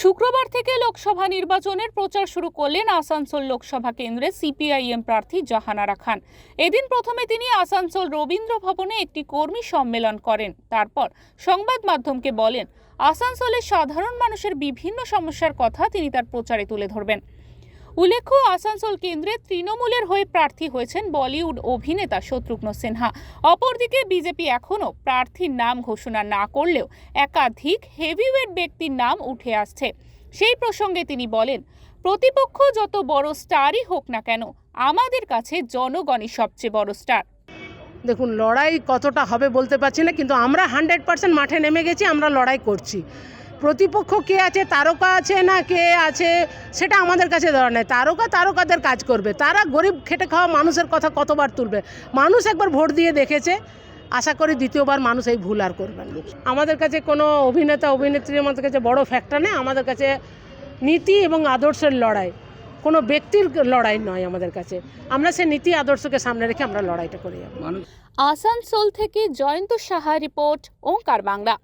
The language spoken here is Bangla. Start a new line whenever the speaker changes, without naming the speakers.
শুক্রবার থেকে লোকসভা নির্বাচনের প্রচার শুরু করলেন আসানসোল লোকসভা কেন্দ্রে সিপিআইএম প্রার্থী জাহানারা খান। এদিন প্রথমে তিনি আসানসোল রবীন্দ্র ভবনে একটি কর্মী সম্মেলন করেন। তারপর সংবাদ মাধ্যমকে বলেন, আসানসোলের সাধারণ মানুষের বিভিন্ন সমস্যার কথা তিনি তার প্রচারে তুলে ধরবেন। উল্লেখ্য, আসানসোল কেন্দ্রে তৃণমূলের হয়ে প্রার্থী হয়েছেন বলিউড অভিনেতা শত্রুঘ্ন সিনহা। অপরদিকে বিজেপি এখনও প্রার্থীর নাম ঘোষণা না করলেও একাধিক হেভিওয়েট ব্যক্তির নাম উঠে আসছে। সেই প্রসঙ্গে তিনি বলেন, প্রতিপক্ষ যত বড় স্টারই হোক না কেন, আমাদের কাছে জনগণই সবচেয়ে বড় স্টার
দেখুন, লড়াই কতটা হবে বলতে পারছি না, কিন্তু আমরা হান্ড্রেড পার্সেন্ট মাঠে নেমে গেছি, আমরা লড়াই করছি। প্রতিপক্ষ কে আছে? তারকা আছে না কে আছে? সেটা আমাদের কাছে দেওয়ার নেই। তারকা তারকাদের কাজ করবে। তারা গরিব খেটে খাওয়া মানুষের কথা কতবার তুলবে? মানুষ একবার ভোট দিয়ে দেখেছে। আশা করি দ্বিতীয়বার মানুষ এই ভুল আর করবে আমাদের কাছে কোনো অভিনেতা অভিনেত্রী আমাদের কাছে বড় ফ্যাক্টর নেই আমাদের কাছে নীতি এবং আদর্শের লড়াই। কোনো ব্যক্তির লড়াই নয় আমাদের কাছে। আমরা সে নীতি, আদর্শকে সামনে রেখে আমরা লড়াইটা করে যাব।
আসানসোল থেকে জয়ন্ত সাহা রিপোর্ট, ওঙ্কার বাংলা।